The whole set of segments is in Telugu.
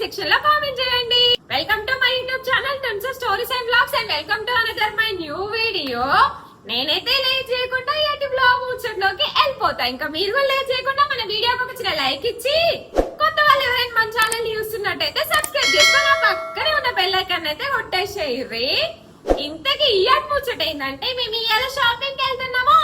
కామెంట్ సెక్షన్లో కామెంట్ చేయండి. Welcome to my YouTube channel tens stories and blogs and welcome to another my new video నేనైతే లేట్ చేయకుండా ఎటు బ్లాగ్ ముచ్చట్లోకి వెళ్ళిపోతా. ఇంకా మీరు కూడా లేట్ చేయకుండా మన వీడియోకి ఒక చిన్న లైక్ ఇచ్చి కొత్త వాళ్ళు ఎవరైనా మన ఛానల్ చూస్తున్నట్టయితే సబ్స్క్రైబ్ చేసుకుని పక్కనే ఉన్న బెల్ ఐకాన్ అయితే కొట్టేసేయర్రి ఇంతకీ ఇయర్ ముచ్చట ఏంటంటే మేము ఇవాళ షాపింగ్ వెళ్తున్నాము.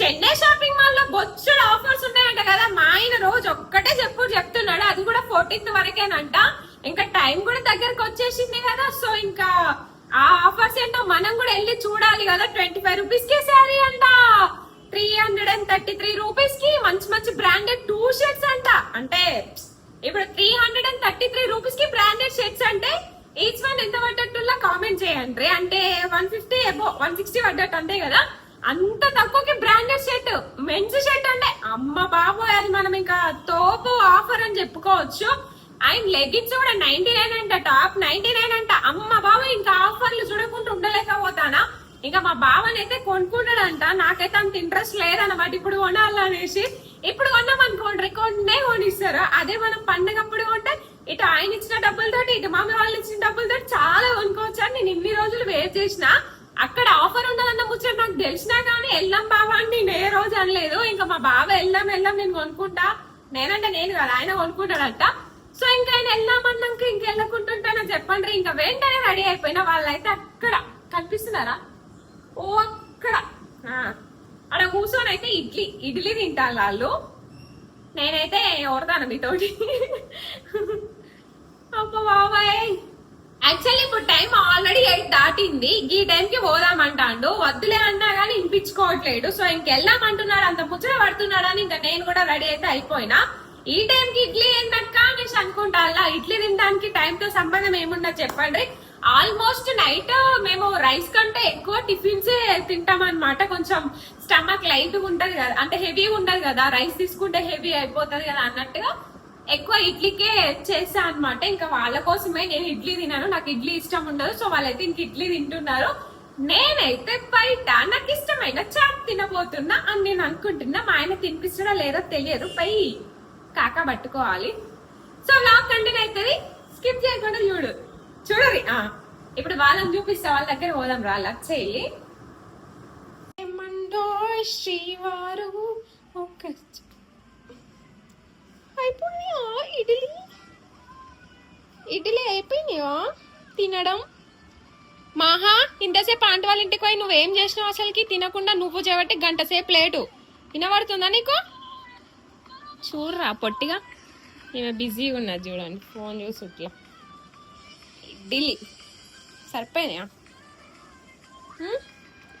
చెన్నై షాపింగ్ మాల్లో బొచ్చుడు ఆఫర్స్ ఉన్నాయంట కదా మా ఆయన రోజు ఒక్కటే చెప్పు చెప్తున్నాడు అది కూడా ఫోర్టీన్త్ వరకేనంట. ఇంకా టైం కూడా దగ్గరకు వచ్చేసింది కదా. సో ఇంకా ఆ ఆఫర్స్ ఏంటో మనం కూడా వెళ్ళి చూడాలి కదా. ట్వంటీ ఫైవ్ రూపీస్కి శారీ అంట. Three hundred and thirty three రూపీస్కి మంచి మంచి బ్రాండెడ్ టూ షర్ట్స్ అంట. అంటే ఇప్పుడు three hundred and thirty three రూపీస్కి బ్రాండెడ్ షర్ట్స్ అంటే ఈచ్ వన్ ఎంత పడ్డట్టులా కామెంట్ చేయండి. అంటే one fifty above one sixty పడ్డట్టు అంతే కదా. అంత తక్కువకి బ్రాండెడ్ షర్ట్ మెన్స్ షర్ట్ అంటే అమ్మ బాబోయ్ అది మనం ఇంకా తోపు ఆఫర్ అని చెప్పుకోవచ్చు. ఆయన లెగ్గిన్స్ కూడా నైన్టీ నైన్ అంట టాప్ నైన్టీ నైన్ అంట. అమ్మ బాబు ఇంకా ఆఫర్లు చూడకుండా ఉండలేకపోతానా? ఇంకా మా బావనైతే కొనుక్కుంటాడంట నాకైతే అంత ఇంట్రెస్ట్ లేదన్నమాట. ఇప్పుడు కొనాలనేసి. ఇప్పుడు కొన్నామనుకోండి కొన్నే కొనిస్తారు? అదే మనం పండగప్పుడు కొంటే ఇటు ఆయన ఇచ్చిన డబ్బులతోటి ఇటు మమ్మీ వాళ్ళు ఇచ్చిన డబ్బులతోటి చాలా కొనుక్కోవచ్చు అని నేను ఇన్ని రోజులు వేట్ చేసిన. అక్కడ ఆఫర్ ఉండదన్న ముచ్చట నాకు తెలిసినా కానీ వెళ్ళాం బావా అని నేను ఏ రోజు అనలేదు. ఇంకా మా బావ వెళ్ళాం వెళ్ళాం నేను కొనుక్కుంటా. నేనంటే నేను కదా ఆయన కొనుక్కుంటాడంట సో ఇంకా ఆయన వెళ్దామన్నాక ఇంక వెళ్ళకుంటుంటానని చెప్పండి ఇంకా వెంటనే రెడీ అయిపోయినా వాళ్ళైతే అక్కడ కనిపిస్తున్నారా? ఓ అక్కడ. అక్కడ కూర్చొని అయితే ఇడ్లీ ఇడ్లీ తింటారు వాళ్ళు. నేనైతే ఓడతాను మీతోటి? అబ్బా బాబాయ్. యాక్చువల్లీ ఇప్పుడు టైం ఆల్రెడీ ఎయిట్ దాటింది. ఈ టైంకి పోదామంటాడు. వద్దులే అన్నా కానీ వినిపించుకోవట్లేడు సో ఇంకెళ్దామంటున్నాడు అంత ముచ్చట పడుతున్నాడని ఇంకా నేను కూడా రెడీ అయితే అయిపోయినా. ఈ టైంకి ఇడ్లీ ఏంటక్క అనేసి అనుకుంటా అలా ఇడ్లీ తినడానికి టైం తో సంబంధం ఏమున్నా చెప్పండి. ఆల్మోస్ట్ నైట్ మేము రైస్ కంటే ఎక్కువ టిఫిన్స్ తింటాం అనమాట కొంచెం స్టమక్ లైట్ ఉంటది కదా అంటే హెవీ ఉండదు కదా. రైస్ తీసుకుంటే హెవీ అయిపోతుంది కదా అన్నట్టుగా ఎక్కువ ఇడ్లీకే చేసా అనమాట ఇంకా వాళ్ళ కోసమే నేను ఇడ్లీ తిన్నాను నాకు ఇడ్లీ ఇష్టం ఉండదు. సో వాళ్ళైతే ఇంక ఇడ్లీ తింటున్నారు. నేనైతే బయట నాకు ఇష్టమైన చాట్ తినబోతున్నా అని నేను అనుకుంటున్నా. మా ఆయన తినిపిస్తాడో లేదో తెలియదు. పై కాక పట్టుకోవాలి. సో లాక్ కంటిన్యూ అవుతుంది స్కిప్ చేయకుండా చూడు. చూడరి. ఇప్పుడు వాళ్ళని చూపిస్తే వాళ్ళ దగ్గర పోదాం రా లక్ చెయ్యి. శ్రీవారు అయిపోయినాయా ఇడ్లీ? ఇడ్లీ అయిపోయినాయా? తినడం? మాహా ఇంతసేపు ఆంటి వాళ్ళ ఇంటికి పోయి నువ్వేం చేసినావు అసలుకి? తినకుండా నువ్వు చేయబట్టి గంట సేపు లేటు. వినబడుతుందా నీకు? చూడరా పొట్టిగా? ఈమె బిజీగా ఉన్నది చూడండి ఫోన్ చూసి ఇట్లా. ఢిల్లీ. సరిపోయినాయా?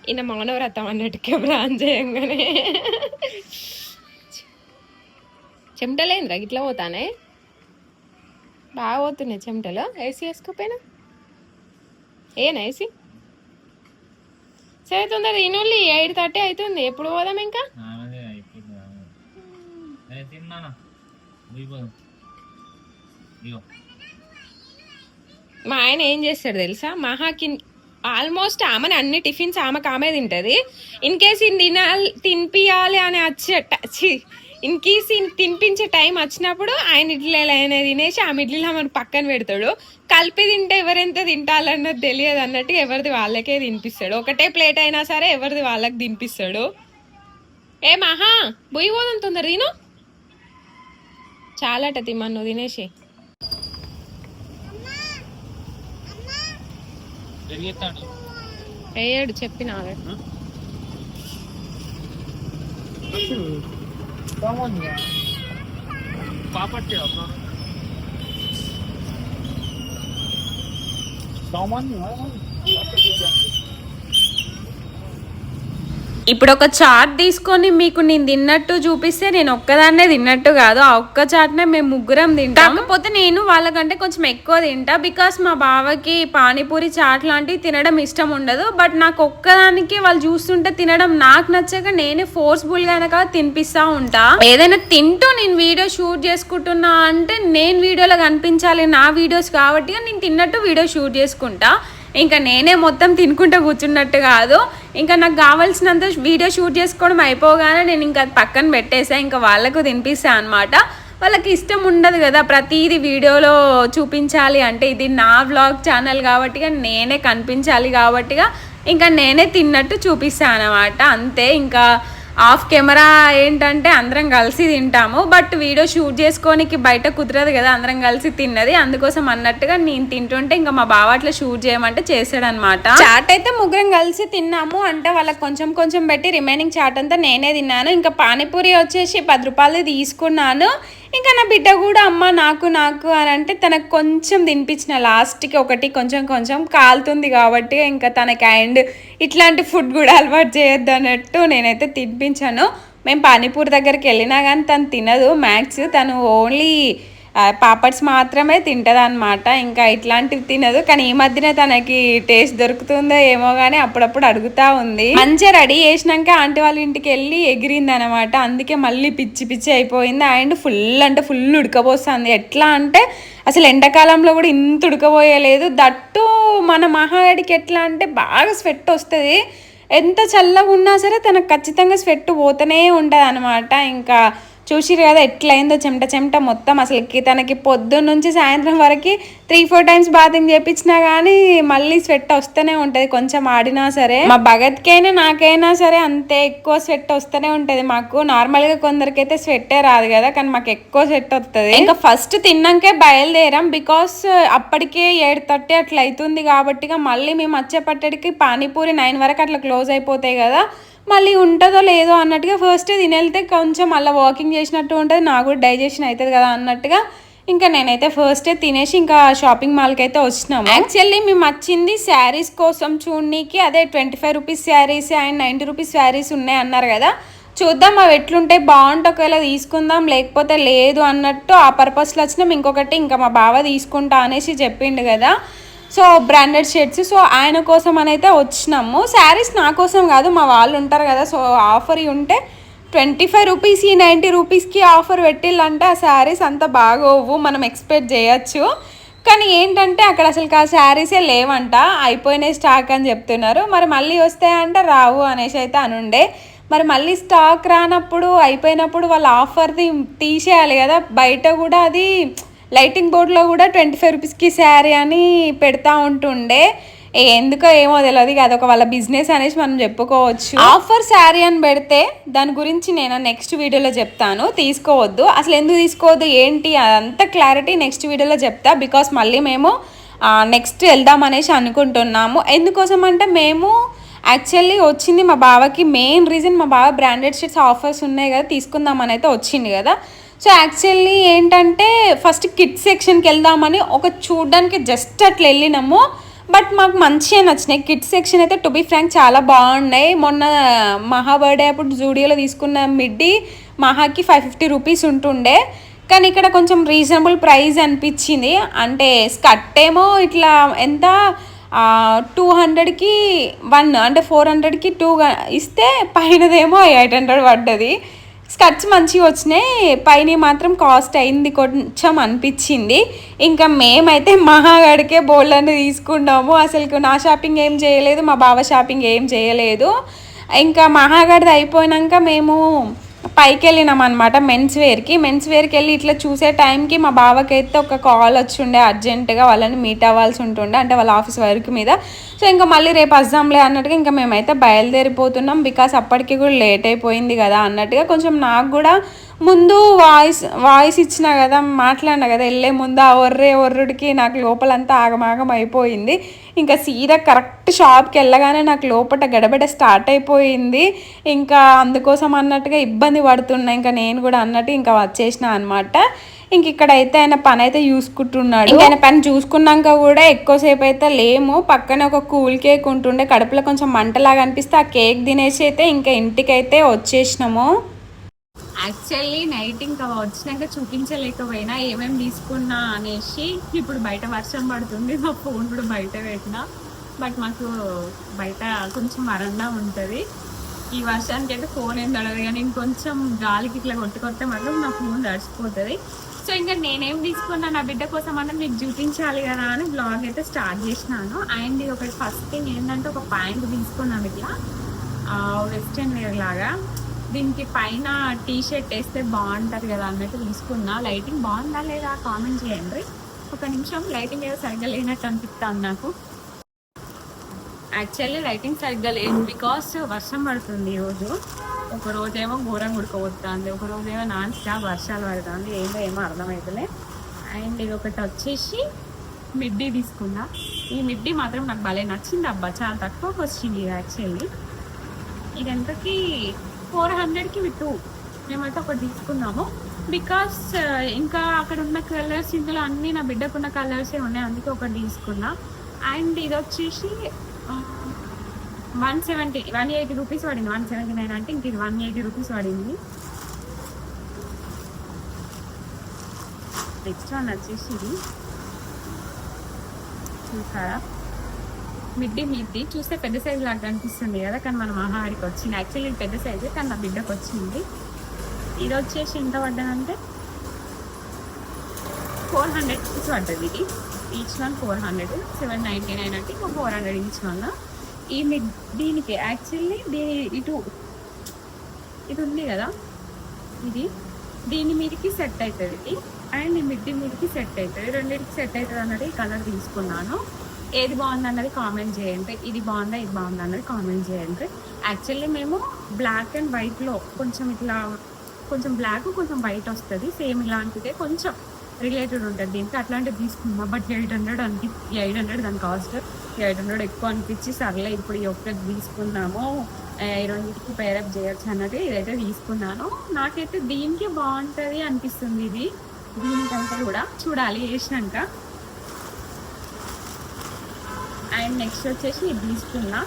ఈయన మౌనవ్రతం అన్నట్టు కెమెరా ఆన్ చేయంగానే. చెమటలేంద్రా ఇట్లా పోతానే? బాగా పోతున్నాయి చెమటలు. ఏసీ వేసుకోపోయినా? ఏనా ఏసీ? సరే తొందర నుండి ఎయిట్ థర్టీ అవుతుంది ఎప్పుడు పోదాం ఇంకా ఆమెదే అయిపోయింది ఆమె. నేను తిన్నానా ఇగో ఇగో మా ఆయన ఏం చేస్తాడు తెలుసా? మహాకి ఆల్మోస్ట్ ఆమెను అన్ని టిఫిన్స్ ఆమెకు ఆమె తింటది. ఇన్ కేస్ ఈయన తినాలి తినిపియాలి అని వచ్చే ఇన్ కేస్ ఈయన తినిపించే టైం వచ్చినప్పుడు ఆయన ఇడ్లీలు ఆయన తినేసి ఆమె ఇడ్లీలు ఆమెను పక్కన పెడతాడు. కలిపి తింటే ఎవరెంత తింటాలన్నది తెలియదు అన్నట్టు ఎవరిది వాళ్ళకే తినిపిస్తాడు. ఒకటే ప్లేట్ అయినా సరే ఎవరిది వాళ్ళకి తినిపిస్తాడు. ఏ మహా బొయ్యి పోదాం తొందర తిను. చాలట తిమ్మను నువ్వు తినేసి. వేయడు చెప్పిన పాపట్టి సామాన్య ఇప్పుడు ఒక చాట్ తీసుకొని మీకు నేను తిన్నట్టు చూపిస్తే నేను ఒక్కదాన్నే తిన్నట్టు కాదు ఆ ఒక్క చాట్నే మేము ముగ్గురం తింటాం. కాకపోతే నేను వాళ్ళకంటే కొంచెం ఎక్కువ తింటా బికాస్ మా బావకి పానీపూరి చాట్ లాంటివి తినడం ఇష్టం ఉండదు బట్ నాకు ఒక్కదానికి వాళ్ళు చూస్తుంటే తినడం నాకు నచ్చక నేనే ఫోర్స్ఫుల్గా తినిపిస్తా ఉంటా. ఏదైనా తింటూ నేను వీడియో షూట్ చేసుకుంటున్నా అంటే నేను వీడియోలో కనిపించాలి నా వీడియోస్ కాబట్టి నేను తిన్నట్టు వీడియో షూట్ చేసుకుంటా. ఇంకా నేనే మొత్తం తినుకుంటూ కూర్చున్నట్టు కాదు. ఇంకా నాకు కావాల్సినంత వీడియో షూట్ చేసుకోవడం అయిపోగానే నేను ఇంకా అది పక్కన పెట్టేసా ఇంకా వాళ్ళకు తినిపిస్తా అనమాట వాళ్ళకి ఇష్టం ఉండదు కదా ప్రతిదీ వీడియోలో చూపించాలి అంటే ఇది నా వ్లాగ్ ఛానల్ కాబట్టిగా నేనే కనిపించాలి కాబట్టిగా ఇంకా నేనే తిన్నట్టు చూపిస్తాను అనమాట అంతే ఇంకా ఆఫ్ కెమెరా ఏంటంటే అందరం కలిసి తింటాము బట్ వీడియో షూట్ చేసుకోనికి బయట కుదరదు కదా అందరం కలిసి తిన్నది. అందుకోసం అన్నట్టుగా నేను తింటుంటే ఇంకా మా బావ అట్లా షూట్ చేయమంటే చేసాడనమాట చాట్ అయితే ముగ్గురం కలిసి తిన్నాము. అంటే వాళ్ళకి కొంచెం కొంచెం పెట్టి రిమైనింగ్ చాట్ అంతా నేనే తిన్నాను. ఇంకా పానీపూరి వచ్చేసి పది రూపాయలు తీసుకున్నాను. ఇంకా నా బిడ్డ కూడా అమ్మ నాకు నాకు అని అంటే తనకు కొంచెం తినిపించిన లాస్ట్కి ఒకటి కొంచెం కొంచెం కాలుతుంది కాబట్టి ఇంకా తనకి అండ్ ఇట్లాంటి ఫుడ్ కూడా అలవాటు చేయొద్దు అన్నట్టు నేనైతే తినిపించాను. మేము పానీపూరి దగ్గరికి వెళ్ళినా కానీ తను తినదు. మ్యాక్స్ తను ఓన్లీ పాపడ్స్ మాత్రమే తింటది అనమాట ఇంకా ఇట్లాంటివి తినదు. కానీ ఈ మధ్యన తనకి టేస్ట్ దొరుకుతుందో ఏమో కానీ అప్పుడప్పుడు అడుగుతా ఉంది. మంచిగా రెడీ చేసినాక ఆంటీ వాళ్ళ ఇంటికి వెళ్ళి ఎగిరింది అనమాట అందుకే మళ్ళీ పిచ్చి పిచ్చి అయిపోయింది. అండ్ ఫుల్ అంటే ఫుల్ ఉడకబోస్తుంది ఎట్లా అంటే అసలు ఎండాకాలంలో కూడా ఇంత ఉడకబోయలేదు దట్టు మన మహాగడికి ఎట్లా అంటే బాగా స్వెట్ వస్తుంది. ఎంత చల్లగా ఉన్నా సరే తనకు ఖచ్చితంగా స్వెట్ పోతూనే ఉంటుంది అనమాట ఇంకా చూసిరు కదా ఎట్లయిందో చెమట చెమట మొత్తం. అసలుకి తనకి పొద్దున్న నుంచి సాయంత్రం వరకు త్రీ ఫోర్ టైమ్స్ బాతింగ్ చేయించినా కానీ మళ్ళీ స్వెట్ వస్తూనే ఉంటుంది. కొంచెం ఆడినా సరే మా భగత్కైనా నాకైనా సరే అంతే ఎక్కువ స్వెట్ వస్తూనే ఉంటుంది. మాకు నార్మల్గా కొందరికైతే స్వెట్టే రాదు కదా కానీ మాకు ఎక్కువ స్వెట్ వస్తుంది ఇంకా ఫస్ట్ తిన్నాకే బయలుదేరాం. బికాస్ అప్పటికే ఏడు థర్టీ అట్లా అవుతుంది కాబట్టి మళ్ళీ మేము వచ్చేపట్టడికి పానీపూరి నైన్ వరకు అట్లా క్లోజ్ అయిపోతాయి కదా. మళ్ళీ ఉంటుందో లేదో అన్నట్టుగా ఫస్ట్ తినేళ్తే కొంచెం మళ్ళీ వాకింగ్ చేసినట్టు ఉంటుంది నాకు కూడా డైజెషన్ అవుతుంది కదా అన్నట్టుగా ఇంకా నేనైతే ఫస్ట్ తినేసి ఇంకా షాపింగ్ మాల్కి అయితే వచ్చినాము. యాక్చువల్లీ మేము వచ్చింది శారీస్ కోసం చూడనీకి అదే twenty five rupees saris and ninety rupees saris ఉన్నాయి అన్నారు కదా. చూద్దాం అవి ఎట్లుంటే బాగుంటే ఒకవేళ తీసుకుందాం లేకపోతే లేదు అన్నట్టు ఆ పర్పస్లో వచ్చినాం. ఇంకొకటి ఇంకా మా బావ తీసుకుంటా అనేసి చెప్పిండు కదా. So branded shirts. సో ఆయన కోసం అని అయితే వచ్చినాము. శారీస్ నా కోసం కాదు మా వాళ్ళు ఉంటారు కదా సో ఆఫర్ ఉంటే ట్వంటీ ఫైవ్ రూపీస్ ఈ నైంటీ రూపీస్కి ఆఫర్ పెట్టిల్లంటే. ఆ శారీస్ అంత బాగోవు మనం ఎక్స్పెక్ట్ చేయొచ్చు. కానీ ఏంటంటే అక్కడ అసలు ఆ శారీసే లేవంట. అయిపోయినాయి స్టాక్ అని చెప్తున్నారు. మరి మళ్ళీ వస్తాయంటే రావు అనేసి అయితే అనుండే. మరి మళ్ళీ స్టాక్ రానప్పుడు అయిపోయినప్పుడు వాళ్ళ ఆఫర్ది తీసేయాలి కదా. బయట కూడా అది లైటింగ్ బోర్డ్లో కూడా ట్వంటీ ఫైవ్ రూపీస్కి శారీ అని పెడతా ఉంటుండే. ఎందుకో ఏమో తెలియదు ఇక అదొక వాళ్ళ బిజినెస్ అనేసి మనం చెప్పుకోవచ్చు. ఆఫర్ శారీ అని పెడితే దాని గురించి నేను నెక్స్ట్ వీడియోలో చెప్తాను. తీసుకోవద్దు. అసలు ఎందుకు తీసుకోవద్దు? ఏంటి? అదంతా క్లారిటీ నెక్స్ట్ వీడియోలో చెప్తా. బికాస్ మళ్ళీ మేము నెక్స్ట్ వెళ్దాం అనేసి అనుకుంటున్నాము. ఎందుకోసం అంటే మేము యాక్చువల్లీ వచ్చింది మా బావకి మెయిన్ రీజన్ మా బావ బ్రాండెడ్ షర్ట్స్ ఆఫర్స్ ఉన్నాయి కదా తీసుకుందామని అయితే వచ్చింది కదా. సో యాక్చువల్లీ ఏంటంటే ఫస్ట్ కిడ్స్ సెక్షన్కి వెళ్దామని ఒక చూడడానికి జస్ట్ అట్లా వెళ్ళినాము. బట్ మాకు మంచిగా నచ్చినాయి. కిడ్స్ సెక్షన్ అయితే టు బి ఫ్రాంక్ చాలా బాగున్నాయి. మొన్న మహా బర్త్డే అప్పుడు జూడియోలో తీసుకున్న మిడ్డీ మహాకి ఫైవ్ ఫిఫ్టీ రూపీస్ ఉంటుండే. కానీ ఇక్కడ కొంచెం రీజనబుల్ ప్రైస్ అనిపించింది. అంటే స్కర్ట్ ఏమో ఇట్లా ఎంత? టూ హండ్రెడ్కి వన్ అంటే ఫోర్ హండ్రెడ్కి టూ ఇస్తే పైనదేమో ఎయిట్ హండ్రెడ్ పడ్డది. స్కర్ట్స్ మంచిగా వచ్చినాయి. పైన మాత్రం కాస్ట్ అయింది కొంచెం అనిపించింది. ఇంకా మేమైతే మహాగడికే బోల్డ్ని తీసుకున్నాము. అసలు నా షాపింగ్ ఏం చేయలేదు మా బావ షాపింగ్ ఏం చేయలేదు. ఇంకా మహాగడిది అయిపోయినాక మేము పైకి వెళ్ళినాం అనమాట మెన్స్ వేర్కి మెన్స్ వేర్కి వెళ్ళి ఇట్లా చూసే టైంకి మా బావకైతే ఒక కాల్ వచ్చి ఉండే అర్జెంటుగా వాళ్ళని మీట్ అవ్వాల్సి ఉంటుండే అంటే వాళ్ళ ఆఫీస్ వర్క్ మీద. సో ఇంకా మళ్ళీ రేపు వస్తాంలే అన్నట్టుగా ఇంకా మేమైతే బయలుదేరిపోతున్నాం బికాస్ అప్పటికి కూడా లేట్ అయిపోయింది కదా అన్నట్టుగా కొంచెం నాకు కూడా ముందు వాయిస్ వాయిస్ ఇచ్చిన కదా మాట్లాడినా కదా వెళ్ళే ముందు ఆ ఒర్రే ఒర్రుడికి నాకు లోపలంతా ఆగమాగం అయిపోయింది. ఇంకా సీదా కరెక్ట్ షాప్కి వెళ్ళగానే నాకు లోపల గడబడ స్టార్ట్ అయిపోయింది. ఇంకా అందుకోసం అన్నట్టుగా ఇబ్బంది పడుతున్నా. ఇంకా నేను కూడా అన్నట్టు ఇంకా వచ్చేసిన అనమాట ఇంక ఇక్కడ అయితే ఆయన పని అయితే చూసుకుంటున్నాడు. ఇంకా ఆయన పని చూసుకున్నాక కూడా ఎక్కువసేపు అయితే లేము. పక్కన ఒక కూల్ కేక్ ఉంటుండే. కడుపులో కొంచెం మంటలాగా అనిపిస్తే ఆ కేక్ తినేసి అయితే ఇంకా ఇంటికైతే వచ్చేసినాము. యాక్చువల్లీ నైట్ ఇంకా వచ్చినాక చూపించలేకపోయినా ఏమేమి తీసుకున్నా అనేసి ఇప్పుడు బయట వర్షం పడుతుంది మా ఫోన్ కూడా బయట పెట్టిన. బట్ మాకు బయట కొంచెం వరండా ఉంటుంది. ఈ వర్షానికి అయితే ఫోన్ ఏం తడదు కానీ ఇంకొంచెం గాలికి ఇట్లా కొట్టుకొస్తే మాత్రం నా ఫోన్ తడిచిపోతుంది సో ఇంకా నేనేం తీసుకున్నా నా బిడ్డ కోసం అన్న మీకు చూపించాలి కదా అని బ్లాగ్ అయితే స్టార్ట్ చేసినాను. అండ్ ఒకటి ఫస్ట్ థింగ్ ఏంటంటే ఒక ప్యాంట్ తీసుకున్నాను ఇట్లా వెస్ట్రన్ వేర్ లాగా. దీనికి పైన టీ షర్ట్ వేస్తే బాగుంటుంది కదా అన్నట్టు తీసుకున్నా. లైటింగ్ బాగుందా లేదా కామెంట్ చేయండి. ఒక నిమిషం లైటింగ్ ఏదో సరిగ్గా లేనట్టు అనిపిస్తాను నాకు. యాక్చువల్లీ లైటింగ్ సరిగ్గా లేదు బికాస్ వర్షం పడుతుంది ఈరోజు ఒక రోజేమో ఘోరంగా ఉడకపోతుంది ఒక రోజేమో నాన్ స్టాప్ వర్షాలు పడుతుంది. ఏందో ఏమో అర్థమవుతలే అండ్ ఇది ఒకటి వచ్చేసి మిడ్డీ తీసుకున్నా. ఈ మిడ్డీ మాత్రం నాకు భలే నచ్చింది అబ్బా. చాలా తక్కువకి వచ్చింది ఇది యాక్చువల్లీ ఇది ఫోర్ హండ్రెడ్కి విత్ టూ మేమైతే ఒకటి తీసుకున్నాము. బికాస్ uh, ఇంకా అక్కడ ఉన్న కలర్స్ ఇందులో అన్ని నా బిడ్డకున్న కలర్సే ఉన్నాయి అందుకే ఒకటి తీసుకున్నా. అండ్ ఇది వచ్చేసి one seventy one eighty rupees పడింది. వన్ సెవెంటీ నైన్ అంటే ఇంక ఇది వన్ ఎయిటీ రూపీస్ పడింది. నెక్స్ట్ వన్ వచ్చేసి ఇది. చూసారా? Middy middy. చూస్తే పెద్ద సైజు లాగా కనిపిస్తుంది కదా కానీ మన మహాడికి వచ్చింది. యాక్చువల్లీ పెద్ద సైజే కానీ నా బిడ్డకు వచ్చింది. ఇది వచ్చేసి ఎంత పడ్డదంటే ఫోర్ హండ్రెడ్ రూపీస్ పడ్డది ఇది. Each one four hundred seven ninety nine అంటే ఇంకో ఫోర్ హండ్రెడ్ ఈచ్ వన్ ఈ మిడ్ దీనికి యాక్చువల్లీ దీని ఇటు ఇది ఉంది కదా ఇది. దీని మీదకి సెట్ అవుతుంది ఇది. అండ్ ఈ మిడ్డీ మీదకి సెట్ అవుతుంది. రెండింటికి సెట్ అవుతుంది అన్నది ఈ కలర్ తీసుకున్నాను. ఏది బాగుంది అన్నది కామెంట్ చేయండి. ఇది బాగుందా ఇది బాగుందా అన్నది కామెంట్ చేయండి. యాక్చువల్లీ మేము బ్లాక్ అండ్ వైట్లో కొంచెం ఇట్లా కొంచెం బ్లాక్ కొంచెం వైట్ వస్తుంది. సేమ్ ఇలాంటిదే కొంచెం రిలేటెడ్ ఉంటుంది. దీనికి అట్లాంటివి తీసుకున్నా బట్ ఎయిట్ హండ్రెడ్ అనిపి ఎయిట్ హండ్రెడ్ దాని కాస్ట్ ఎయిట్ హండ్రెడ్ ఎక్కువ అనిపించి సర్లే ఇప్పుడు ఈ ఒక్కటి తీసుకున్నాము ఆ, ఈ రెండింటికి పేరప్ చేయొచ్చు అన్నది ఇదైతే తీసుకున్నాను. నాకైతే దీనికి బాగుంటుంది అనిపిస్తుంది ఇది. దీనికంటే కూడా చూడాలి వేసినాక అండ్ నెక్స్ట్ వచ్చేసి ఇది తీసుకున్నా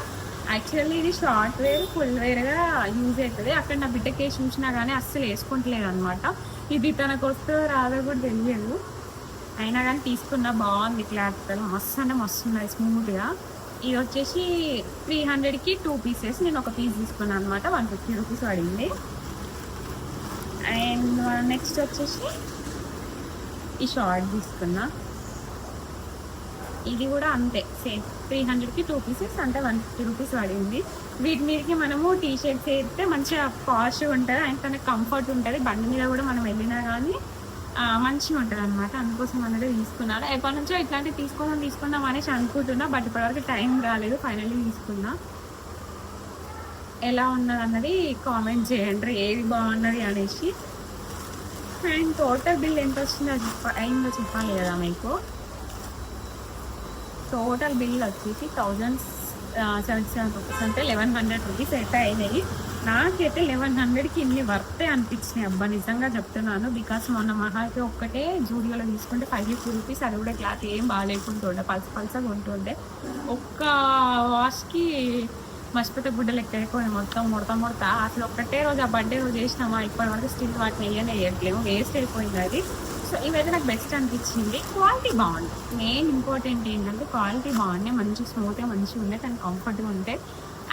యాక్చువల్లీ ఇది షార్ట్ వేర్ ఫుల్ వేర్గా యూజ్ అవుతుంది అక్కడ నా బిడ్డకి వేసి చూసినా కానీ అస్సలు వేసుకుంటలేదు అనమాట ఇది తనకు వస్తుందో రాదో కూడా తెలియదు. అయినా కానీ తీసుకున్నా బాగుంది క్లాత్. మస్తు అంటే మస్తు ఉన్నాయి స్మూత్గా ఇది వచ్చేసి త్రీ హండ్రెడ్కి టూ పీసెస్ నేను ఒక పీస్ తీసుకున్నాను అనమాట వన్ ఫిఫ్టీ రూపీస్ పడింది. అండ్ నెక్స్ట్ వచ్చేసి ఈ షార్ట్ తీసుకున్నా. ఇది కూడా అంతే సేమ్. త్రీ హండ్రెడ్కి టూ పీసెస్ అంటే వన్ ఫిఫ్టీ రూపీస్ పడింది. వీటి మీదకి మనము టీ షర్ట్స్ వేస్తే మంచిగా పాష్ ఉంటుంది అండ్ తన కంఫర్ట్ ఉంటుంది. బండి మీద కూడా మనం వెళ్ళినా కానీ మంచిగా ఉంటుంది అనమాట అందుకోసం అనేది తీసుకున్నాను. ఎప్పటి నుంచో ఇట్లాంటివి తీసుకుందాం తీసుకుందాం అనేసి అనుకుంటున్నా బట్ ఇప్పటివరకు టైం రాలేదు. ఫైనల్లీ తీసుకున్నా. ఎలా ఉన్నది అన్నది కామెంట్ చేయండి. ఏది బాగున్నది అనేసి. అండ్ టోటల్ బిల్ ఎంత వచ్చిందో చెప్ప అయిందో చెప్పాలి కదా మీకు. టోటల్ బిల్ వచ్చేసి థౌజండ్ సెవెంటీ సెవెన్ రూపీస్ అంటే లెవెన్ హండ్రెడ్ రూపీస్ అయితే అయినాయి. నాకైతే లెవెన్ హండ్రెడ్కి ఇన్ని వర్తే అనిపించినాయి. అబ్బా నిజంగా చెప్తున్నాను. బికాస్ మొన్న మహాకి ఒక్కటే జూడియోలో తీసుకుంటే ఫైవ్ ఫిఫ్టీ రూపీస్ అది కూడా క్లాత్ ఏం బాగాలేకుంటుండే. పల్స పల్సగా ఉంటుండే. ఒక్క వాష్కి మర్చిపోతే గుడ్డలు ఎక్కడిపోయి మొత్తం ముడత ముడత. అసలు ఒక్కటే రోజు ఆ బర్త్డే రోజు చేసినామా? ఇప్పటి వరకు స్టిల్ వాటిని వేయనే వేయట్లేము. వేస్ట్ అయిపోయింది అది. సో ఇవైతే నాకు బెస్ట్ అనిపించింది. క్వాలిటీ బాగుంది. మెయిన్ ఇంపార్టెంట్ ఏంటంటే క్వాలిటీ బాగుంది. మంచి స్మూత్గా మంచిగా ఉండే తను కంఫర్ట్గా ఉంటే.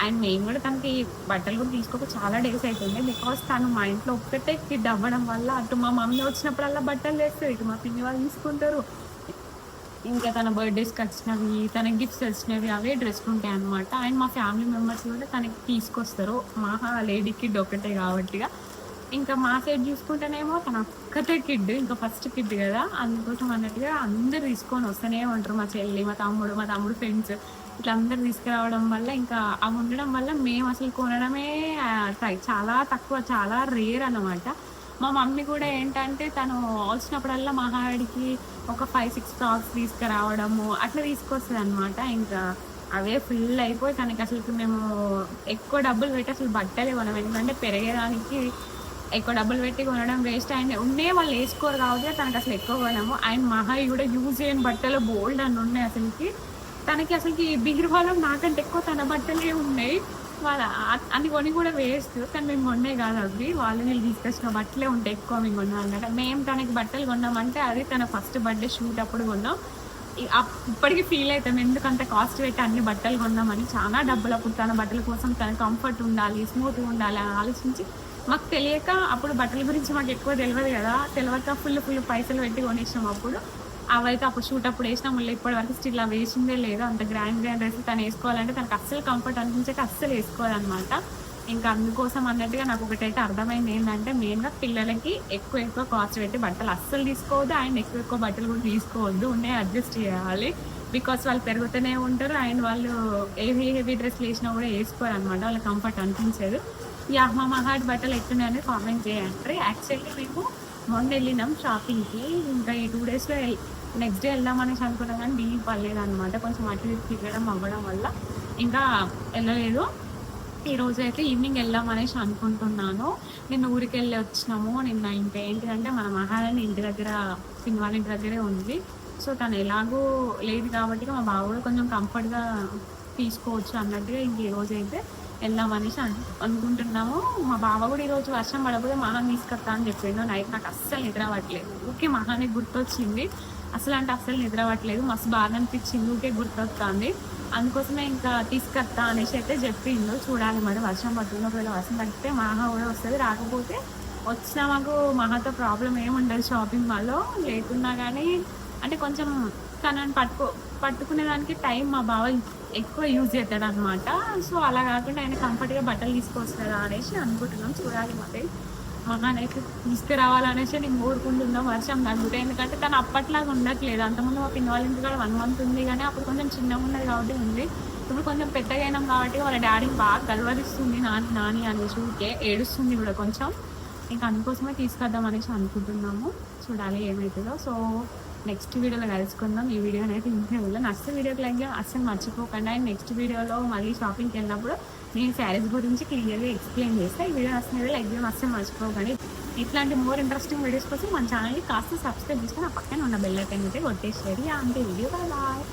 అండ్ మేము కూడా తనకి బట్టలు కూడా తీసుకోక చాలా డేస్ అవుతుంది బికాస్ తను మా ఇంట్లో ఒక్కటే కిడ్ అవ్వడం వల్ల అటు మా మమ్మీ వచ్చినప్పుడల్లా బట్టలు వేస్తారు. ఇటు మా పిన్ని వాళ్ళు తీసుకుంటారు. ఇంకా తన బర్త్డేస్కి వచ్చినవి తన గిఫ్ట్స్ వచ్చినవి అవే డ్రెస్లు ఉంటాయి అనమాట అండ్ మా ఫ్యామిలీ మెంబర్స్ కూడా తనకి తీసుకొస్తారు. మా లేడీ కిడ్ ఒకటే కాబట్టిగా ఇంకా మా సైడ్ చూసుకుంటేనేమో తన ఒక్కతే కిడ్ ఇంకా ఫస్ట్ కిడ్ కదా. అందుకోసం అన్నట్టుగా అందరు తీసుకొని వస్తూనే ఉంటారు మా చెల్లి మా తమ్ముడు మా తమ్ముడు ఫ్రెండ్స్ ఇట్లా అందరు తీసుకురావడం వల్ల ఇంకా అవి ఉండడం వల్ల మేము అసలు కొనడమే ట్రై చాలా తక్కువ చాలా రేర్ అనమాట మా మమ్మీ కూడా ఏంటంటే తను వచ్చినప్పుడల్లా మహాడికి ఒక ఫైవ్ సిక్స్ ఫ్రాక్స్ తీసుకురావడము అట్లా తీసుకొస్తుంది అనమాట ఇంకా అవే ఫుల్ అయిపోయి తనకి అసలు మేము ఎక్కువ డబ్బులు పెట్టి అసలు బట్టలే మనం ఎందుకంటే పెరిగేదానికి ఎక్కువ డబ్బులు పెట్టి కొనడం వేస్ట్ అండ్ ఉండే వాళ్ళు వేసుకోరు కాబట్టి తనకు అసలు ఎక్కువ కొనము. అండ్ మహా కూడా యూజ్ చేయని బట్టలు బోల్డ్ అని ఉన్నాయి అసలుకి. తనకి అసలుకి బీరువాలో నాకంటే ఎక్కువ తన బట్టలే ఉన్నాయి. వాళ్ళ అన్ని కొని కూడా వేస్ట్ కానీ మేము కొన్నాయి కాదు అవి వాళ్ళు నేను తీసుకొచ్చిన బట్టలే ఉంటాయి ఎక్కువ మేము కొన్నాం అనమాట మేము తనకి బట్టలు కొన్నామంటే అది తన ఫస్ట్ బర్త్డే షూట్ అప్పుడు కొన్నాం. అప్- ఇప్పటికీ ఫీల్ అవుతాం. ఎందుకంత కాస్ట్ పెట్టి అన్ని బట్టలు కొన్నామని. చాలా డబ్బులు అప్పుడు తన బట్టల కోసం తన కంఫర్ట్ ఉండాలి స్మూత్గా ఉండాలి అని ఆలోచించి మాకు తెలియక అప్పుడు బట్టల గురించి మాకు ఎక్కువ తెలియదు కదా. తెలియక ఫుల్ ఫుల్ పైసలు పెట్టి కొనేసాం అప్పుడు. అవైతే అప్పుడు షూట్ అప్పుడు వేసినా. మళ్ళీ ఇప్పటి వరకు స్టిల్ అవి వేసిందే లేదు. అంత గ్రాండ్ గ్రాండ్ డ్రెస్ తను వేసుకోవాలంటే తనకు అస్సలు కంఫర్ట్ అనిపించక అస్సలు వేసుకోవాలన్నమాట ఇంకా అందుకోసం అన్నట్టుగా నాకు ఒకటైతే అర్థమైంది ఏంటంటే మెయిన్గా పిల్లలకి ఎక్కువ ఎక్కువ కాస్ట్ పెట్టి బట్టలు అస్సలు తీసుకోవద్దు. అండ్ ఎక్కువ ఎక్కువ బట్టలు కూడా తీసుకోవద్దు. ఉండే అడ్జస్ట్ చేయాలి. బికాస్ వాళ్ళు పెరుగుతూనే ఉంటారు. అండ్ వాళ్ళు ఏ హెవీ డ్రెస్లు వేసినా కూడా వేసుకోరు అనమాట వాళ్ళకి కంఫర్ట్ అనిపించదు. యా మా మహాడ్ బట్టలు ఎట్టున్నాయని కామెంట్ చేయండి. యాక్చువల్లీ మేము మొన్న వెళ్ళినాం షాపింగ్కి ఇంకా ఈ టూ డేస్లో నెక్స్ట్ డే వెళ్దామనేసి అనుకున్నాం కానీ లీవ్ పర్లేదు అనమాట కొంచెం అటు ఇటు తిరగడం అవ్వడం వల్ల ఇంకా వెళ్ళలేదు. ఈ రోజు అయితే ఈవినింగ్ వెళ్దాం అనేసి అనుకుంటున్నాను. నిన్న ఊరికి వెళ్ళి వచ్చినాము. నిన్న ఇంకా ఏంటిదంటే మన మహారాణి ఇంటి దగ్గర సినిమాల ఇంటి దగ్గరే ఉంది. సో తను ఎలాగో లేదు కాబట్టి మా బావ కూడా కొంచెం కంఫర్ట్గా తీసుకోవచ్చు అన్నట్టుగా ఇంక ఈ రోజు అయితే వెళ్దాం అనేసి అను- అనుకుంటున్నాము. మా బావ కూడా ఈరోజు వర్షం పడకపోతే మహాన్ తీసుకొస్తా అని చెప్పిండు. నైట్ నాకు అస్సలు నిద్ర అవ్వట్లేదు మహానికి గుర్తొచ్చింది. అసలు అంటే అస్సలు నిద్ర మస్తు బాగా అనిపించింది. ఊకే గుర్తొస్తుంది. అందుకోసమే ఇంకా తీసుకొస్తా అనేసి అయితే చెప్పిండు. చూడాలి మరి వర్షం పడుతుంది ఒకవేళ వర్షం తగ్గితే మహా కూడా వస్తుంది. రాకపోతే వచ్చినా మాకు మహాతో ప్రాబ్లం ఏమి ఉండదు షాపింగ్ మాల్లో. లేకున్నా కానీ అంటే కొంచెం తనని పట్టుకో పట్టుకునే దానికి టైం మా బావ ఎక్కువ యూజ్ చేస్తాడు అనమాట సో అలా కాకుండా ఆయన కంఫర్ట్గా బట్టలు తీసుకొస్తాడా అనేసి అనుకుంటున్నాం. చూడాలి మరి. మహానైతే తీసుకురావాలనేసి నేను కోరుకుంటున్నాం వర్షం తగ్గుతాయి ఎందుకంటే తను అప్పట్లాగా ఉండట్లేదు. అంతకుముందు మా పిన్నవాళ్ళ వాళ్ళ కూడా వన్ మంత్ ఉంది కానీ అప్పుడు కొంచెం చిన్నగా ఉన్నది కాబట్టి ఉంది. ఇప్పుడు కొంచెం పెద్దగా అయినాం కాబట్టి వాళ్ళ డాడీని బాగా గలవరిస్తుంది నాని నాని అనేసి ఊరికే ఏడుస్తుంది కూడా కొంచెం. ఇంకా అందుకోసమే తీసుకొద్దాం అనేసి అనుకుంటున్నాము. చూడాలి ఏమవుతుందో సో నెక్స్ట్ వీడియోలో కలుసుకుందాం. ఈ వీడియో అనేది ఇంకే వీడియో నచ్చితే వీడియోకి లైక్ అస్సలు మర్చిపోకండి. అండ్ నెక్స్ట్ వీడియోలో మళ్ళీ షాపింగ్కి వెళ్ళినప్పుడు నేను శారీస్ గురించి క్లియర్గా ఎక్స్ప్లెయిన్ చేస్తాను ఈ వీడియో నచ్చినది లైక్ చేయడం. అస్సలు మర్చిపోకండి. ఇట్లాంటి మోర్ ఇంట్రెస్టింగ్ వీడియోస్ కోసం మన ఛానల్ని కాస్త సబ్స్క్రైబ్ చేసుకొని ఆ పక్కన ఉన్న బెల్ ఐకాన్ అయితే కొట్టేసేది అంతే. Video bye.